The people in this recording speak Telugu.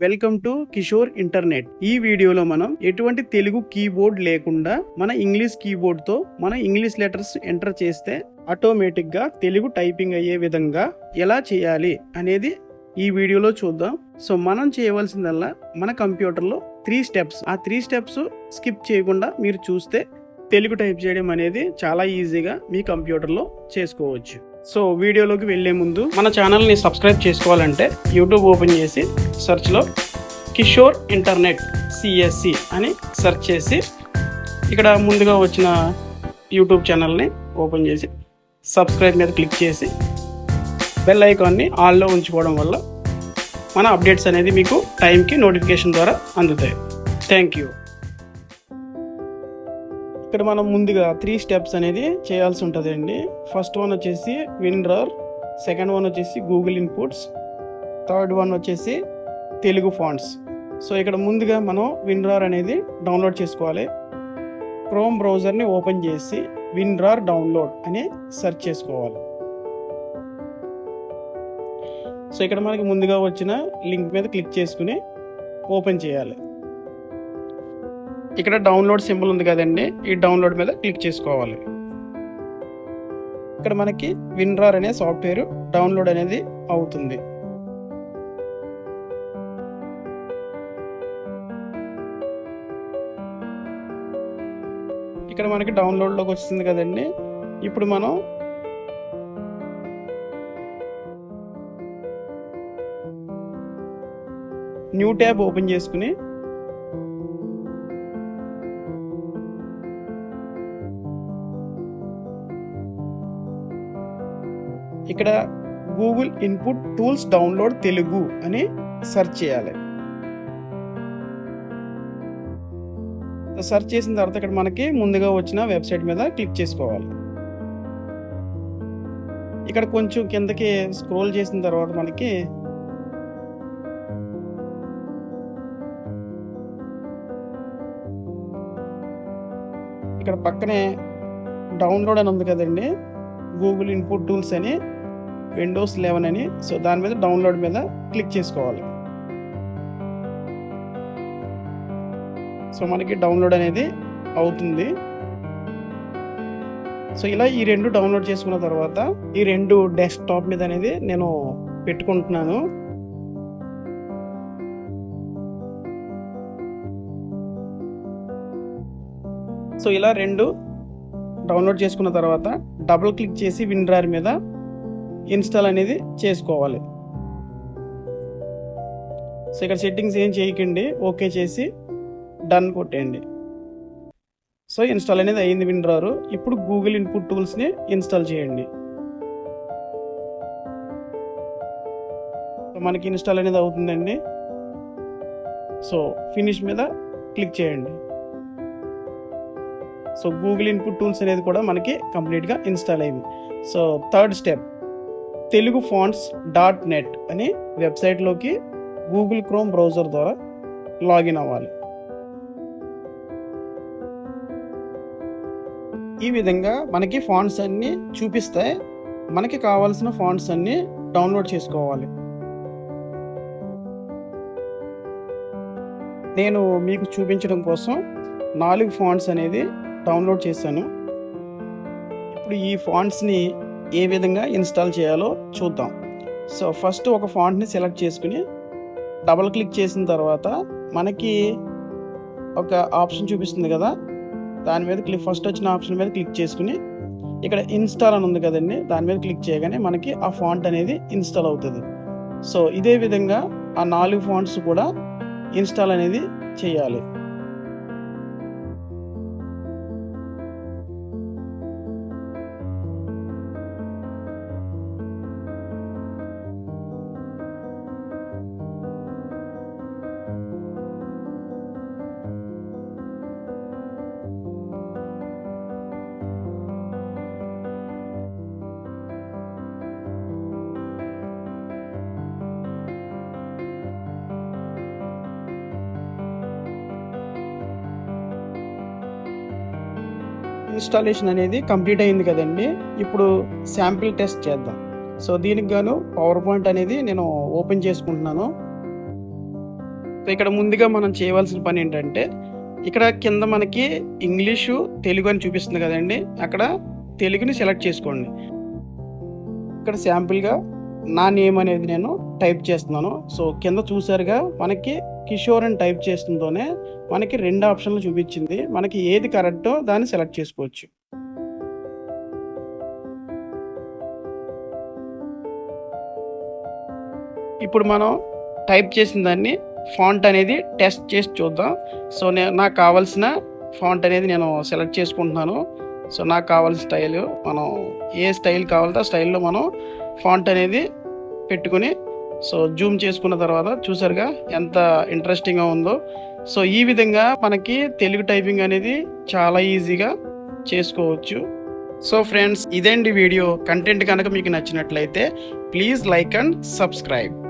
వెల్కమ్ టు కిషోర్ ఇంటర్నెట్ ఈ వీడియోలో మనం ఎటువంటి తెలుగు కీబోర్డ్ లేకుండా మన ఇంగ్లీష్ కీబోర్డ్తో మన ఇంగ్లీష్ లెటర్స్ ఎంటర్ చేస్తే ఆటోమేటిక్గా తెలుగు టైపింగ్ అయ్యే విధంగా ఎలా చేయాలి అనేది ఈ వీడియోలో చూద్దాం. సో మనం చేయవలసిందల్లా మన కంప్యూటర్లో త్రీ స్టెప్స్ ఆ త్రీ స్టెప్స్ స్కిప్ చేయకుండా మీరు చూస్తే తెలుగు టైప్ చేయడం అనేది చాలా ఈజీగా మీ కంప్యూటర్లో చేసుకోవచ్చు. సో వీడియోలోకి వెళ్ళే ముందు మన ఛానల్ని సబ్స్క్రైబ్ చేసుకోవాలంటే యూట్యూబ్ ఓపెన్ చేసి సెర్చ్లో కిషోర్ ఇంటర్నెట్ సిఎస్సి అని సెర్చ్ చేసి ఇక్కడ ముందుగా వచ్చిన యూట్యూబ్ ఛానల్ని ఓపెన్ చేసి సబ్స్క్రైబ్ మీద క్లిక్ చేసి బెల్ ఐకాన్ని ఆల్లో ఉంచుకోవడం వల్ల మన అప్డేట్స్ అనేది మీకు టైంకి నోటిఫికేషన్ ద్వారా అందుతాయి. Thank you. ఇక్కడ మనం ముందుగా త్రీ స్టెప్స్ అనేది చేయాల్సి ఉంటుందండి. ఫస్ట్ వన్ వచ్చేసి విన్రర్ సెకండ్ వన్ వచ్చేసి గూగుల్ ఇన్పుట్స్ థర్డ్ వన్ వచ్చేసి తెలుగు ఫాంట్స్ సో ఇక్కడ ముందుగా మనం విన్రార్ అనేది డౌన్లోడ్ చేసుకోవాలి. క్రోమ్ బ్రౌజర్ని ఓపెన్ చేసి విన్రార్ డౌన్లోడ్ అని సెర్చ్ చేసుకోవాలి. సో ఇక్కడ మనకి ముందుగా వచ్చిన లింక్ మీద క్లిక్ చేసుకుని ఓపెన్ చేయాలి. ఇక్కడ డౌన్లోడ్ సింబల్ ఉంది కదండి ఈ డౌన్లోడ్ మీద క్లిక్ చేసుకోవాలి. ఇక్కడ మనకి విన్రార్ అనే సాఫ్ట్వేర్ డౌన్లోడ్ అనేది అవుతుంది. ఇక్కడ మనకి డౌన్లోడ్లోకి వచ్చింది కదండి ఇప్పుడు మనం న్యూ ట్యాబ్ ఓపెన్ చేసుకుని ఇక్కడ Google input tools download Telugu అని సెర్చ్ చేయాలి. సెర్చ్ చేసిన తర్వాత ఇక్కడ మనకి ముందుగా వచ్చిన వెబ్సైట్ మీద క్లిక్ చేసుకోవాలి. ఇక్కడ కొంచెం కిందకి స్క్రోల్ చేసిన తర్వాత మనకి ఇక్కడ పక్కనే డౌన్లోడ్ అని ఉంది కదండి. గూగుల్ ఇన్పుట్ టూల్స్ అని విండోస్ లెవెన్ అని. సో దాని మీద డౌన్లోడ్ మీద క్లిక్ చేసుకోవాలి. సో మనకి డౌన్లోడ్ అనేది అవుతుంది. సో ఇలా ఈ రెండు డౌన్లోడ్ చేసుకున్న తర్వాత ఈ రెండు డెస్క్టాప్ మీద అనేది నేను పెట్టుకుంటున్నాను. సో ఇలా రెండు డౌన్లోడ్ చేసుకున్న తర్వాత డబుల్ క్లిక్ చేసి విన్రార్ మీద ఇన్స్టాల్ అనేది చేసుకోవాలి. సో ఇక్కడ సెట్టింగ్స్ ఏం చేయకండి ఓకే చేసి డన్ కొట్టేయండి. సో ఇన్స్టాల్ అనేది అయింది విన్రారు ఇప్పుడు గూగుల్ ఇన్పుట్ టూల్స్ని ఇన్స్టాల్ చేయండి. మనకి ఇన్స్టాల్ అనేది అవుతుందండి. సో ఫినిష్ మీద క్లిక్ చేయండి. సో గూగుల్ ఇన్పుట్ టూల్స్ అనేది కూడా మనకి కంప్లీట్గా ఇన్స్టాల్ అయింది. So third step. Telugu fonts dot net అని వెబ్సైట్లోకి గూగుల్ క్రోమ్ బ్రౌజర్ ద్వారా లాగిన్ అవ్వాలి. ఈ విధంగా మనకి ఫాంట్స్ అన్నీ చూపిస్తాయి. మనకి కావాల్సిన ఫాంట్స్ అన్నీ డౌన్లోడ్ చేసుకోవాలి. నేను మీకు చూపించడం కోసం నాలుగు ఫాంట్స్ అనేది డౌన్లోడ్ చేశాను. ఇప్పుడు ఈ ఫాంట్స్ని ఏ విధంగా ఇన్స్టాల్ చేయాలో చూద్దాం. సో ఫస్ట్ ఒక ఫాంట్ని సెలెక్ట్ చేసుకుని డబల్ క్లిక్ చేసిన తర్వాత మనకి ఒక ఆప్షన్ చూపిస్తుంది కదా. దాని మీద క్లిక్ ఫస్ట్ వచ్చిన ఆప్షన్ మీద క్లిక్ చేసుకుని ఇక్కడ ఇన్స్టాల్ అని ఉంది కదండి దాని మీద క్లిక్ చేయగానే మనకి ఆ ఫాంట్ అనేది ఇన్స్టాల్ అవుతుంది. సో ఇదే విధంగా ఆ నాలుగు ఫాంట్స్ కూడా ఇన్స్టాల్ అనేది చేయాలి. ఇన్స్టాలేషన్ అనేది కంప్లీట్ అయింది కదండి. ఇప్పుడు శాంపిల్ టెస్ట్ చేద్దాం. సో దీనికి గాను పవర్ పాయింట్ అనేది నేను ఓపెన్ చేసుకుంటున్నాను. సో ఇక్కడ ముందుగా మనం చేయవలసిన పని ఏంటంటే ఇక్కడ కింద మనకి ఇంగ్లీషు తెలుగు అని చూపిస్తుంది కదండి. అక్కడ తెలుగుని సెలెక్ట్ చేసుకోండి. ఇక్కడ శాంపుల్గా నా నేమ్ అనేది నేను టైప్ చేస్తున్నాను. సో కింద చూసారుగా మనకి కిషోర్ అని టైప్ చేస్తుందోనే మనకి రెండు ఆప్షన్లు చూపించింది. మనకి ఏది కరెక్టో దాన్ని సెలెక్ట్ చేసుకోవచ్చు. ఇప్పుడు మనం టైప్ చేసిన దాన్ని ఫాంట్ అనేది టెస్ట్ చేసి చూద్దాం. సో నేను నాకు కావాల్సిన ఫాంట్ అనేది నేను సెలెక్ట్ చేసుకుంటున్నాను. సో నాకు కావాల్సిన స్టైల్ మనం ఏ స్టైల్ కావాలంటే ఆ స్టైల్లో మనం ఫాంట్ అనేది పెట్టుకుని సో జూమ్ చేసుకున్న తర్వాత చూసారుగా ఎంత ఇంట్రెస్టింగ్గా ఉందో. సో ఈ విధంగా మనకి తెలుగు టైపింగ్ అనేది చాలా ఈజీగా చేసుకోవచ్చు. సో ఫ్రెండ్స్ ఇదేంటి వీడియో. కంటెంట్ కనుక మీకు నచ్చినట్లయితే ప్లీజ్ లైక్ అండ్ సబ్స్క్రైబ్.